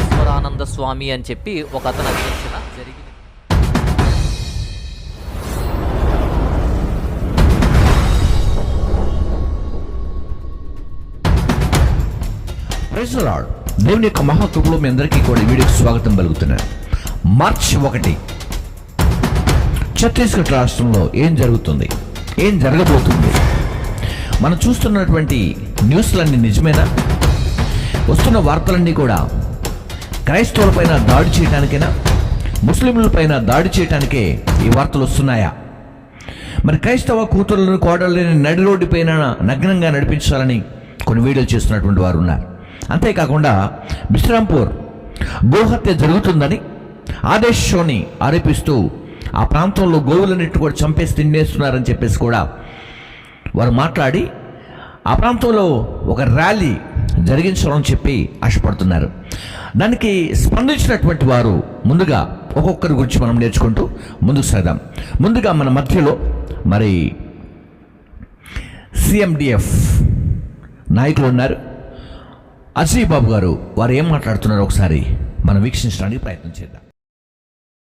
ఈశ్వరానంద స్వామి అని చెప్పి ఒక అతను అధ్యక్షన జరిగింది. దేవుని యొక్క మహాకృపలో మీ అందరికీ కూడా వీడియోకి స్వాగతం పలుకుతున్నాను మార్చ్ ఒకటి. ఛత్తీస్గఢ్ రాష్ట్రంలో ఏం జరుగుతుంది? ఏం జరగబోతుంది? మనం చూస్తున్నటువంటి న్యూస్లన్నీ నిజమేనా? వస్తున్న వార్తలన్నీ కూడా క్రైస్తవులపైన దాడి చేయడానికైనా ముస్లింలపైన దాడి చేయడానికే ఈ వార్తలు వస్తున్నాయా? మరి క్రైస్తవ కూతురులను కోడళ్ళని నడి రోడ్డు పైన నగ్నంగా నడిపించాలని కొన్ని వీడియోలు చేస్తున్నటువంటి వారు ఉన్నారు. అంతేకాకుండా బిశ్రాంపూర్ గోహత్య జరుగుతుందని ఆదేశ్ షోని ఆరోపిస్తూ ఆ ప్రాంతంలో గోవులన్నిటి కూడా చంపేసి తినేస్తున్నారని చెప్పేసి కూడా వారు మాట్లాడి ఆ ప్రాంతంలో ఒక ర్యాలీ జరిగించాలని చెప్పి ఆశపడుతున్నారు దానికి స్పందించినటువంటి వారు ముందుగా ఒక్కొక్కరి గురించి మనం నేర్చుకుంటూ ముందుకు సాగాం ముందుగా మన మధ్యలో మరి సిఎండిఎఫ్ నాయకులు ఉన్నారు అజయ్ బాబు గారు వారు ఏం మాట్లాడుతున్నారో ఒకసారి మనం వీక్షించడానికి ప్రయత్నం చేద్దాం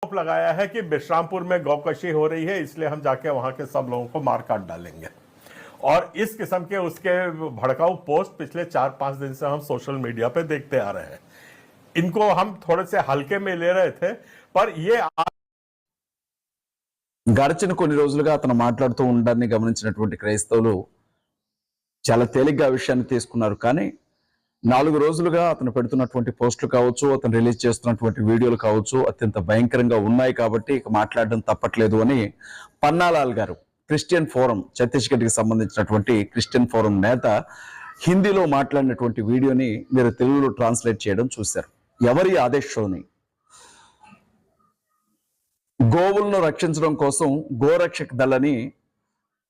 आरोप लगाया है कि बिश्रामपुर में गौकशी हो रही है इसलिए हम जाके वहां के सब लोगों को मार काट डालेंगे और इस किस्म के उसके भड़काऊ पोस्ट पिछले चार पांच दिन से हम सोशल मीडिया पे देखते आ रहे हैं इनको हम थोड़े से हल्के में ले रहे थे पर ये గడిచిన కొన్ని రోజులుగా అతను మాట్లాడుతూ ఉండడాన్ని గమనించినటువంటి క్రైస్తవులు చాలా తేలిగ్గా ఆ విషయాన్ని తీసుకున్నారు కానీ నాలుగు రోజులుగా అతను పెడుతున్నటువంటి పోస్టులు కావచ్చు అతను రిలీజ్ చేస్తున్నటువంటి వీడియోలు కావచ్చు అత్యంత భయంకరంగా ఉన్నాయి కాబట్టి ఇక మాట్లాడడం తప్పట్లేదు అని పన్నాలాల్ గారు క్రిస్టియన్ ఫోరం ఛత్తీస్గఢ్కి సంబంధించినటువంటి క్రిస్టియన్ ఫోరం నేత హిందీలో మాట్లాడినటువంటి వీడియోని మీరు తెలుగులో ట్రాన్స్లేట్ చేయడం చూశారు. ఎవరి ఆదేశంని గోవులను రక్షించడం కోసం గోరక్షక్ దళని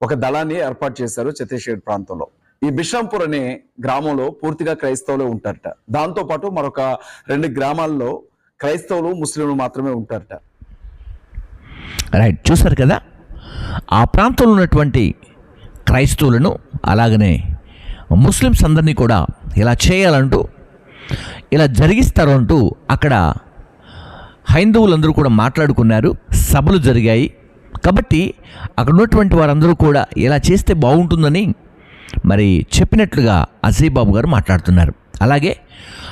ఒక దళాన్ని ఏర్పాటు చేశారు ఛత్తీస్గఢ్ ప్రాంతంలో. ఈ బిశ్రాంపూర్ అనే గ్రామంలో పూర్తిగా క్రైస్తవులే ఉంటారట. దాంతో పాటు మరొక రెండు గ్రామాల్లో క్రైస్తవులు ముస్లింలు మాత్రమే ఉంటారట. రైట్ చూసారు కదా? ఆ ప్రాంతంలో ఉన్నటువంటి క్రైస్తవులను అలాగనే ముస్లిమ్స్ అందరినీ కూడా ఇలా చేయాలంటూ ఇలా జరిగిస్తారు అంటూ అక్కడ హైందవులందరూ కూడా మాట్లాడుకున్నారు. సభలు జరిగాయి. కాబట్టి అక్కడ ఉన్నటువంటి వారందరూ కూడా ఇలా చేస్తే బాగుంటుందని మరి చెప్పినట్లుగా అజయ్ బాబు గారు మాట్లాడుతున్నారు. అలాగే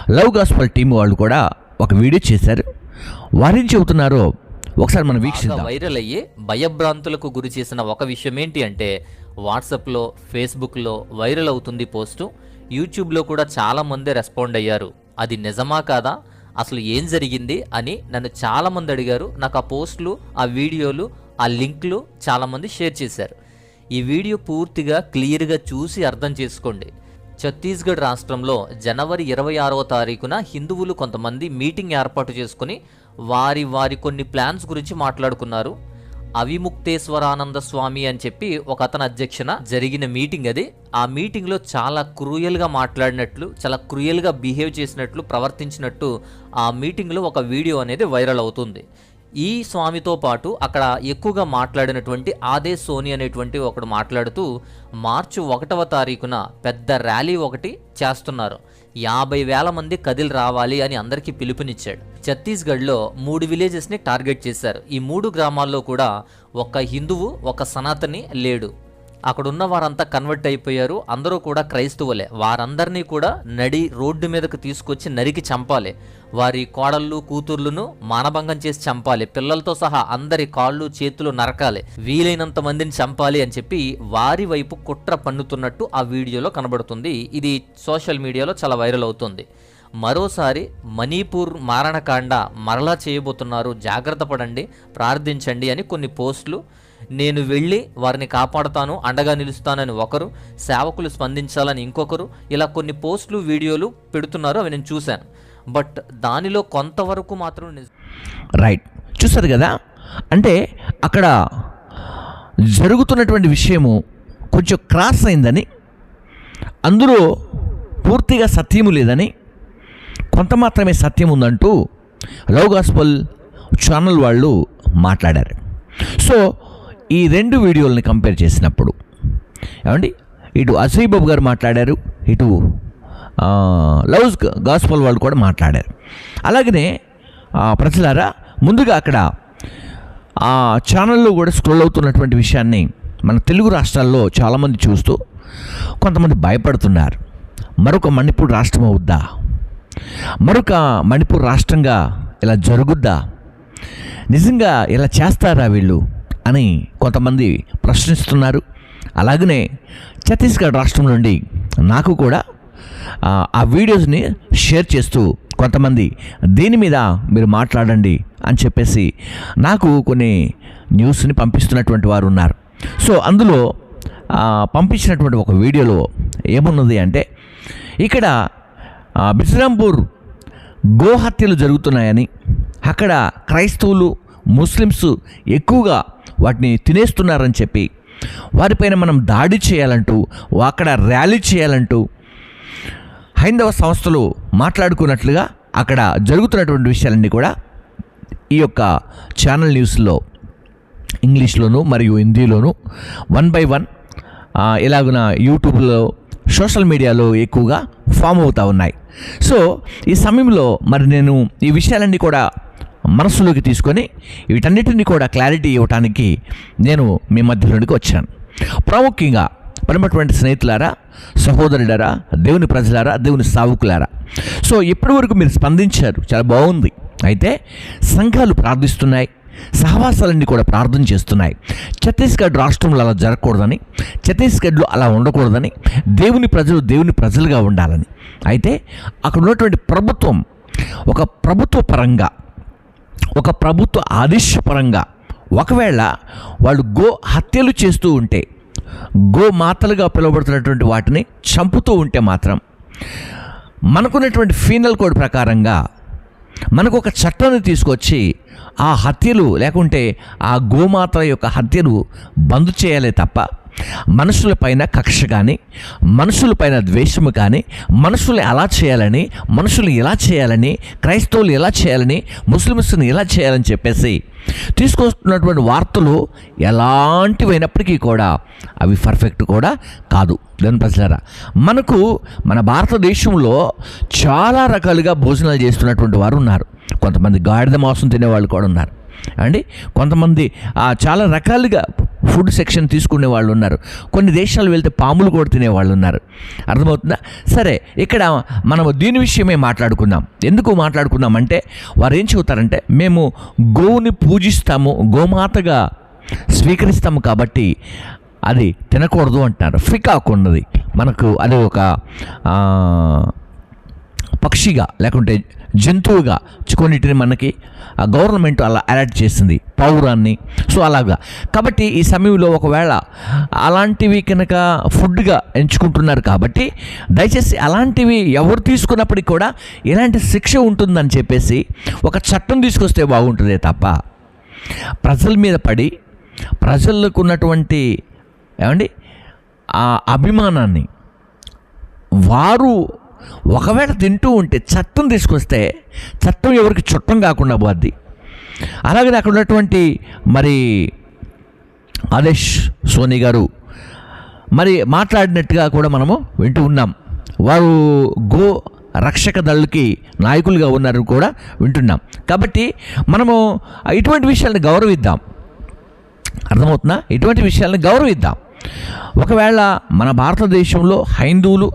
లవ్ గాస్పల్ టీం వాళ్ళు కూడా ఒక వీడియో చేశారు. వారేం చెబుతున్నారో ఒకసారి మనం వీక్షిద్దాం. వైరల్ అయ్యి భయభ్రాంతులకు గురి చేసిన ఒక విషయం ఏంటి అంటే వాట్సాప్లో ఫేస్బుక్లో వైరల్ అవుతుంది పోస్టు. యూట్యూబ్లో కూడా చాలా మంది రెస్పాండ్ అయ్యారు. అది నిజమా కాదా? అసలు ఏం జరిగింది? అని నన్ను చాలా మంది అడిగారు. నాకు ఆ పోస్టులు ఆ వీడియోలు ఆ లింక్లు చాలా మంది షేర్ చేశారు. ఈ వీడియో పూర్తిగా క్లియర్గా చూసి అర్థం చేసుకోండి. ఛత్తీస్గఢ్ రాష్ట్రంలో జనవరి ఇరవై ఆరవ తారీఖున హిందువులు కొంతమంది మీటింగ్ ఏర్పాటు చేసుకుని వారి వారి కొన్ని ప్లాన్స్ గురించి మాట్లాడుకున్నారు. అవిముక్తేశ్వరానంద స్వామి అని చెప్పి ఒక అతని అధ్యక్షన జరిగిన మీటింగ్ అది. ఆ మీటింగ్లో చాలా క్రూయల్గా మాట్లాడినట్లు చాలా క్రూయల్గా బిహేవ్ చేసినట్లు ప్రవర్తించినట్టు ఆ మీటింగ్లో ఒక వీడియో అనేది వైరల్ అవుతుంది. ఈ స్వామితో పాటు అక్కడ ఎక్కువగా మాట్లాడినటువంటి ఆదే సోని అనేటువంటి ఒకడు మాట్లాడుతూ మార్చి ఒకటవ తారీఖున పెద్ద ర్యాలీ ఒకటి చేస్తున్నారు. యాభై వేల మంది కదిలి రావాలి అని అందరికీ పిలుపునిచ్చాడు. ఛత్తీస్గఢ్లో మూడు విలేజెస్ని టార్గెట్ చేశారు. ఈ మూడు గ్రామాల్లో కూడా ఒక హిందువు ఒక సనాతని లేడు. అక్కడ ఉన్న వారంతా కన్వర్ట్ అయిపోయారు. అందరూ కూడా క్రైస్తవులే. వారందరినీ కూడా నడి రోడ్డు మీదకు తీసుకొచ్చి నరికి చంపాలి. వారి కోడళ్ళు కూతుర్లను మానభంగం చేసి చంపాలి. పిల్లలతో సహా అందరి కాళ్ళు చేతులు నరకాలి. వీలైనంత మందిని చంపాలి అని చెప్పి వారి వైపు కుట్ర పన్నుతున్నట్టు ఆ వీడియోలో కనబడుతుంది. ఇది సోషల్ మీడియాలో చాలా వైరల్ అవుతుంది. మరోసారి మణిపూర్ మారణకాండ మరలా చేయబోతున్నారు. జాగ్రత్త పడండి ప్రార్థించండి అని కొన్ని పోస్టులు నేను వెళ్ళి వారిని కాపాడుతాను అండగా నిలుస్తానని ఒకరు సేవకులు స్పందించాలని ఇంకొకరు ఇలా కొన్ని పోస్టులు వీడియోలు పెడుతున్నారు అవి నేను చూశాను. బట్ దానిలో కొంతవరకు మాత్రం రైట్ చూసారు కదా? అంటే అక్కడ జరుగుతున్నటువంటి విషయము కొంచెం క్రాస్ అయిందని అందులో పూర్తిగా సత్యము లేదని కొంత మాత్రమే సత్యం ఉందంటూ లవ్ గాస్పల్ ఛానల్ వాళ్ళు మాట్లాడారు. సో ఈ రెండు వీడియోలను కంపేర్ చేసినప్పుడు. ఏమండి? ఇటు అజయ్ బాబు గారు మాట్లాడారు ఇటు లవ్స్ గాస్పల్ వాళ్ళు కూడా మాట్లాడారు. అలాగనే ప్రజలారా ముందుగా అక్కడ ఆ ఛానల్లో కూడా స్క్రోల్ అవుతున్నటువంటి విషయాన్ని మన తెలుగు రాష్ట్రాల్లో చాలామంది చూస్తూ కొంతమంది భయపడుతున్నారు. మరొక మణిపూర్ రాష్ట్రం అవుద్దా? మరొక మణిపూర్ రాష్ట్రంగా ఇలా జరుగుద్దా? నిజంగా ఇలా చేస్తారా వీళ్ళు? అని కొంతమంది ప్రశ్నిస్తున్నారు. అలాగనే ఛత్తీస్గఢ్ రాష్ట్రం నుండి నాకు కూడా ఆ, వీడియోస్ని షేర్ చేస్తూ కొంతమంది దీని మీద మీరు మాట్లాడండి అని చెప్పేసి నాకు కొన్ని న్యూస్ని పంపిస్తున్నటువంటి వారు ఉన్నారు. సో అందులో పంపించినటువంటి ఒక వీడియోలో ఏమున్నది అంటే ఇక్కడ బిశ్రాంపూర్ గోహత్యలు జరుగుతున్నాయని అక్కడ క్రైస్తవులు ముస్లిమ్స్ ఎక్కువగా వాటిని తినేస్తున్నారని చెప్పి వారిపైన మనం దాడి చేయాలంటూ అక్కడ ర్యాలీ చేయాలంటూ హైందవ సంస్థలు మాట్లాడుకున్నట్లుగా అక్కడ జరుగుతున్నటువంటి విషయాలన్నీ కూడా ఈ యొక్క ఛానల్ న్యూస్లో ఇంగ్లీష్లోను మరియు హిందీలోను వన్ బై వన్ ఇలాగున యూట్యూబ్లో సోషల్ మీడియాలో ఎక్కువగా ఫామ్ అవుతూ ఉన్నాయి. సో ఈ సమయంలో మరి నేను ఈ విషయాలన్నీ కూడా మనసులోకి తీసుకొని వీటన్నిటిని కూడా క్లారిటీ ఇవ్వటానికి నేను మీ మధ్యలోనికి వచ్చాను. ప్రాముఖ్యంగా పరమటువంటి స్నేహితులారా సహోదరులారా దేవుని ప్రజలారా దేవుని సావుకులారా. సో ఇప్పటి వరకు మీరు స్పందించారు. చాలా బాగుంది. అయితే సంఘాలు ప్రార్థిస్తున్నాయి. సహవాసాలన్నీ కూడా ప్రార్థన చేస్తున్నాయి. ఛత్తీస్గఢ్ రాష్ట్రంలో అలా జరగకూడదని ఛత్తీస్గఢ్లో అలా ఉండకూడదని దేవుని ప్రజలు దేవుని ప్రజలుగా ఉండాలని. అయితే అక్కడ ఉన్నటువంటి ప్రభుత్వం ఒక ప్రభుత్వ పరంగా ఒక ప్రభుత్వ ఆదేశపరంగా ఒకవేళ వాళ్ళు గో హత్యలు చేస్తూ ఉంటే గో మాతలుగా పిలువబడుతున్నటువంటి వాటిని చంపుతూ ఉంటే మాత్రం మనకున్నటువంటి ఫీనల్ కోడ్ ప్రకారంగా మనకు ఒక చట్టాన్ని తీసుకొచ్చి ఆ హత్యలు లేకుంటే ఆ గోమాత యొక్క హత్యలు బంద్ చేయాలి తప్ప మనుషులపైన కక్ష కానీ మనుషులపైన ద్వేషము కానీ మనుషులు ఎలా చేయాలని మనుషులు ఎలా చేయాలని క్రైస్తవులు ఎలా చేయాలని ముస్లిమ్స్ని ఎలా చేయాలని చెప్పేసి తీసుకొస్తున్నటువంటి వార్తలు ఎలాంటివైనప్పటికీ కూడా అవి పర్ఫెక్ట్ కూడా కాదు. దాని ప్రజలారా మనకు మన భారతదేశంలో చాలా రకాలుగా భోజనాలు చేస్తున్నటువంటి వారు ఉన్నారు. కొంతమంది గాడిద మాంసం తినేవాళ్ళు కూడా ఉన్నారు. అండి? కొంతమంది చాలా రకాలుగా ఫుడ్ సెక్షన్ తీసుకునే వాళ్ళు ఉన్నారు కొన్ని దేశాలు వెళ్తే పాములు కూడా తినేవాళ్ళు ఉన్నారు అర్థమవుతుందా? సరే ఇక్కడ మనం దీని విషయమే మాట్లాడుకుందాం. ఎందుకు మాట్లాడుకుందాం అంటే వారు ఏం చెబుతారంటే మేము గోవుని పూజిస్తాము గోమాతగా స్వీకరిస్తాము కాబట్టి అది తినకూడదు అంటున్నారు. ఫికాక్ ఉన్నది మనకు అది ఒక పక్షిగా లేకుంటే జంతువుగా కొన్నిటిని మనకి ఆ గవర్నమెంట్ అలా అలర్ట్ చేసింది పౌరాన్ని. సో అలాగా. కాబట్టి ఈ సమయంలో ఒకవేళ అలాంటివి కనుక ఫుడ్గా ఎంచుకుంటున్నారు కాబట్టి దయచేసి అలాంటివి ఎవరు తీసుకున్నప్పటికీ కూడా ఎలాంటి శిక్ష ఉంటుందని చెప్పేసి ఒక చట్టం తీసుకొస్తే బాగుంటుందే తప్ప ప్రజల మీద పడి ప్రజలకు ఉన్నటువంటి ఏమండి ఆ అభిమానాన్ని వారు ఒకవేళ తింటూ ఉంటే చట్టం తీసుకొస్తే చట్టం ఎవరికి చుట్టం కాకుండా పోద్ది. అలాగే అక్కడ ఉన్నటువంటి మరి ఆదేశ్ సోని గారు మరి మాట్లాడినట్టుగా కూడా మనము వింటూ ఉన్నాం. వారు గో రక్షక దళకి నాయకులుగా ఉన్నారని కూడా వింటున్నాం. కాబట్టి మనము ఇటువంటి విషయాలను గౌరవిద్దాం. అర్థమవుతుందా? ఇటువంటి విషయాలను గౌరవిద్దాం. ఒకవేళ మన భారతదేశంలో హైందువులు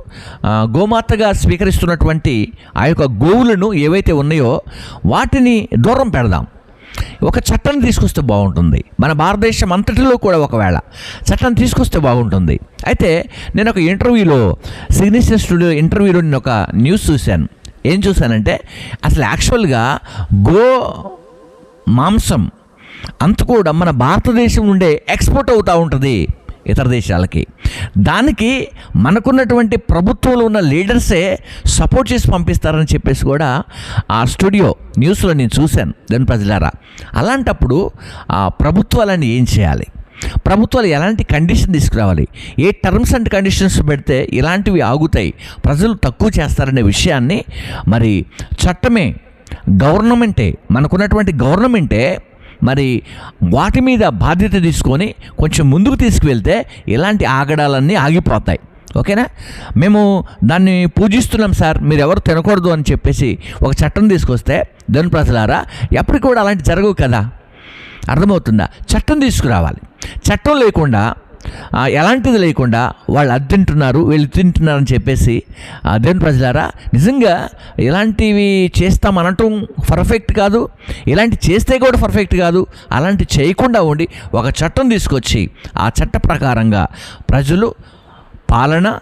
గోమాతగా స్వీకరిస్తున్నటువంటి ఆ యొక్క గోవులను ఏవైతే ఉన్నాయో వాటిని దూరం పెడదాం. ఒక చట్టం తీసుకొస్తే బాగుంటుంది. మన భారతదేశం అంతటిలో కూడా ఒకవేళ చట్టం తీసుకొస్తే బాగుంటుంది. అయితే నేను ఒక ఇంటర్వ్యూలో సిగ్నేచర్ స్టూడియో ఇంటర్వ్యూలో నేను ఒక న్యూస్ చూశాను. ఏం చూశానంటే అసలు యాక్చువల్గా గో మాంసం అంత కూడా మన భారతదేశం నుండే ఎక్స్పోర్ట్ అవుతూ ఉంటుంది. ఇతర దేశాలకి. దానికి మనకున్నటువంటి ప్రభుత్వంలో ఉన్న లీడర్సే సపోర్ట్ చేసి పంపిస్తారని చెప్పేసి కూడా ఆ స్టూడియో న్యూస్లో నేను చూశాను దాని ప్రజలారా. అలాంటప్పుడు ఆ ప్రభుత్వాలని ఏం చేయాలి? ప్రభుత్వాలు ఎలాంటి కండిషన్ తీసుకురావాలి? ఏ టర్మ్స్ అండ్ కండిషన్స్ పెడితే ఇలాంటివి ఆగుతాయి? ప్రజలు తక్కువ చేస్తారనే విషయాన్ని మరి చట్టమే గవర్నమెంటే మనకున్నటువంటి గవర్నమెంటే మరి వాటి మీద బాధ్యత తీసుకొని కొంచెం ముందుకు తీసుకువెళ్తే ఇలాంటి ఆగడాలన్నీ ఆగిపోతాయి. ఓకేనా? మేము దాన్ని పూజిస్తున్నాం సార్. మీరు ఎవరు తినకూడదు అని చెప్పేసి ఒక చట్టం తీసుకొస్తే దాని ప్రజలారా ఎప్పటికి కూడా అలాంటి జరగవు కదా? అర్థమవుతుందా? చట్టం తీసుకురావాలి. చట్టం లేకుండా ఎలాంటిది లేకుండా వాళ్ళు అది తింటున్నారు వీళ్ళు తింటున్నారు అని చెప్పేసి దేవుని ప్రజలారా నిజంగా ఇలాంటివి చేస్తామనటం పర్ఫెక్ట్ కాదు. ఇలాంటి చేస్తే కూడా పర్ఫెక్ట్ కాదు. అలాంటి చేయకుండా ఉండి ఒక చట్టం తీసుకొచ్చి ఆ చట్ట ప్రకారంగా ప్రజలు పాలన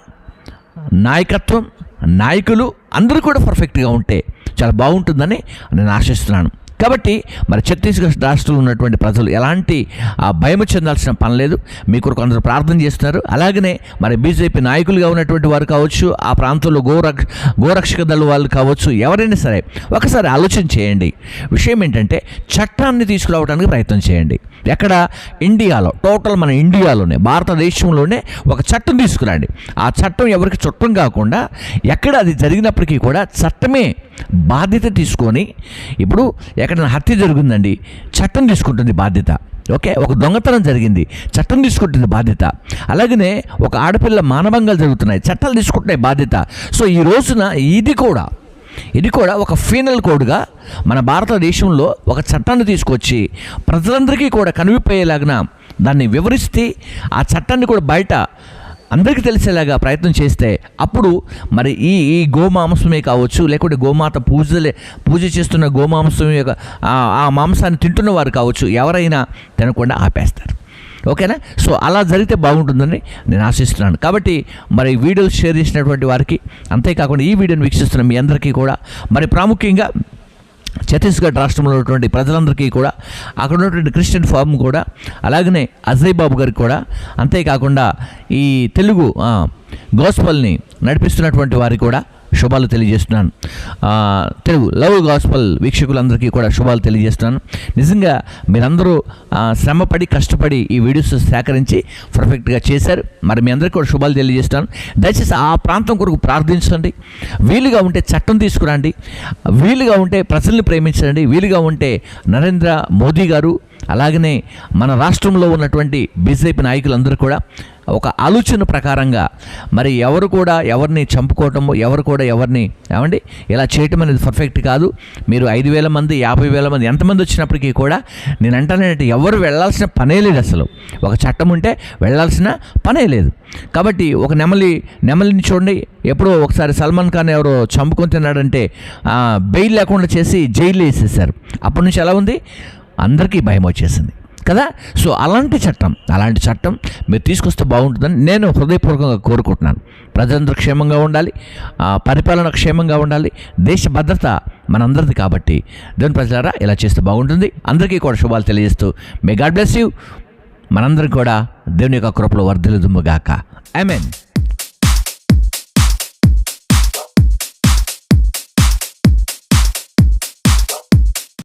నాయకత్వం నాయకులు అందరూ కూడా పర్ఫెక్ట్గా ఉంటే చాలా బాగుంటుందని నేను ఆశిస్తున్నాను. కాబట్టి మరి ఛత్తీస్గఢ్ రాష్ట్రంలో ఉన్నటువంటి ప్రజలు ఎలాంటి ఆ, భయము చెందాల్సిన పని లేదు. మీ కొరకు అందరూ ప్రార్థన చేస్తున్నారు. అలాగనే మరి బీజేపీ నాయకులుగా ఉన్నటువంటి వారు కావచ్చు ఆ ప్రాంతంలో గోరక్ష గోరక్షక దళ వాళ్ళు కావచ్చు ఎవరైనా సరే ఒకసారి ఆలోచన చేయండి. విషయం ఏంటంటే చట్టాన్ని తీసుకురావడానికి ప్రయత్నం చేయండి. ఎక్కడ? ఇండియాలో టోటల్ మన ఇండియాలోనే భారతదేశంలోనే ఒక చట్టం తీసుకురండి. ఆ చట్టం ఎవరికి చుట్టం కాకుండా ఎక్కడ అది జరిగినప్పటికీ కూడా చట్టమే బాధ్యత తీసుకొని ఇప్పుడు ఎక్కడ ఎక్కడైనా హత్య జరుగుందండి చట్టం తీసుకుంటుంది బాధ్యత. ఓకే? ఒక దొంగతనం జరిగింది చట్టం తీసుకుంటుంది బాధ్యత. అలాగనే ఒక ఆడపిల్ల మానభంగాలు జరుగుతున్నాయి చట్టాలు తీసుకుంటున్నాయి బాధ్యత. సో ఈ రోజున ఇది కూడా ఇది కూడా ఒక ఫీనల్ కోడ్గా మన భారతదేశంలో ఒక చట్టాన్ని తీసుకొచ్చి ప్రజలందరికీ కూడా కనువిపోయేలాగిన దాన్ని వివరిస్తే ఆ చట్టాన్ని కూడా బయట అందరికీ తెలిసేలాగా ప్రయత్నం చేస్తే అప్పుడు మరి ఈ ఈ గోమాంసమే కావచ్చు లేకుంటే గోమాత పూజలే పూజ చేస్తున్న గోమాంసం యొక్క ఆ- ఆ మాంసాన్ని తింటున్న వారు కావచ్చు ఎవరైనా తినకుండా ఆపేస్తారు. ఓకేనా? సో అలా జరిగితే బాగుంటుందని నేను ఆశిస్తున్నాను. కాబట్టి మరి వీడియోలు షేర్ చేసినటువంటి వారికి అంతేకాకుండా ఈ వీడియోని వీక్షిస్తున్న మీ అందరికీ కూడా మరి ప్రాముఖ్యంగా ఛత్తీస్గఢ్ రాష్ట్రంలో ఉన్నటువంటి ప్రజలందరికీ కూడా అక్కడ ఉన్నటువంటి క్రిస్టియన్ ఫామ్ కూడా అలాగనే అజయ్ బాబు గారికి కూడా అంతేకాకుండా ఈ తెలుగు గోస్పల్ని నడిపిస్తున్నటువంటి వారికి కూడా శుభాలు తెలియజేస్తున్నాను. తెలుగు లవ్ గాస్పల్ వీక్షకులందరికీ కూడా శుభాలు తెలియజేస్తున్నాను. నిజంగా మీరందరూ శ్రమపడి కష్టపడి ఈ వీడియోస్ సేకరించి పర్ఫెక్ట్గా చేశారు. మరి మీ అందరికీ కూడా శుభాలు తెలియజేస్తాను దయచేసి ఆ ప్రాంతం కొరకు ప్రార్థించండి. వీలుగా ఉంటే చట్టం తీసుకురండి. వీలుగా ఉంటే ప్రజల్ని ప్రేమించండి. వీలుగా ఉంటే నరేంద్ర మోదీ గారు అలాగనే మన రాష్ట్రంలో ఉన్నటువంటి బీజేపీ నాయకులందరూ కూడా ఒక ఆలోచన ప్రకారంగా మరి ఎవరు కూడా ఎవరిని చంపుకోవటము ఎవరు కూడా ఎవరిని ఏమండి ఇలా చేయటం అనేది పర్ఫెక్ట్ కాదు. మీరు ఐదు వేల మంది యాభై వేల మంది ఎంతమంది వచ్చినప్పటికీ కూడా నేను అంటానంటే ఎవరు వెళ్ళాల్సిన పనే లేదు అసలు. ఒక చట్టం ఉంటే వెళ్ళాల్సిన పనే లేదు. కాబట్టి ఒక నెమలి నెమలిని చూడండి ఎప్పుడో ఒకసారి సల్మాన్ ఖాన్ ఎవరో చంపుకొని తిన్నాడంటే బెయిల్ లేకుండా చేసి జైలు వేసేసారు అప్పటి నుంచి ఎలా ఉంది? అందరికీ భయం వచ్చేసింది. కదా? సో అలాంటి చట్టం అలాంటి చట్టం మీరు తీసుకొస్తే బాగుంటుందని నేను హృదయపూర్వకంగా కోరుకుంటున్నాను. ప్రజలందరూ క్షేమంగా ఉండాలి పరిపాలన క్షేమంగా ఉండాలి దేశ భద్రత మనందరిది కాబట్టి. దేవుని ప్రజలారా ఇలా చేస్తే బాగుంటుంది. అందరికీ కూడా శుభాలు తెలియజేస్తూ మే గాడ్ బ్లెస్ యూ. మనందరం కూడా దేవుని యొక్క కృపలో వర్ధిల్లుదుముగాక ఐ మీన్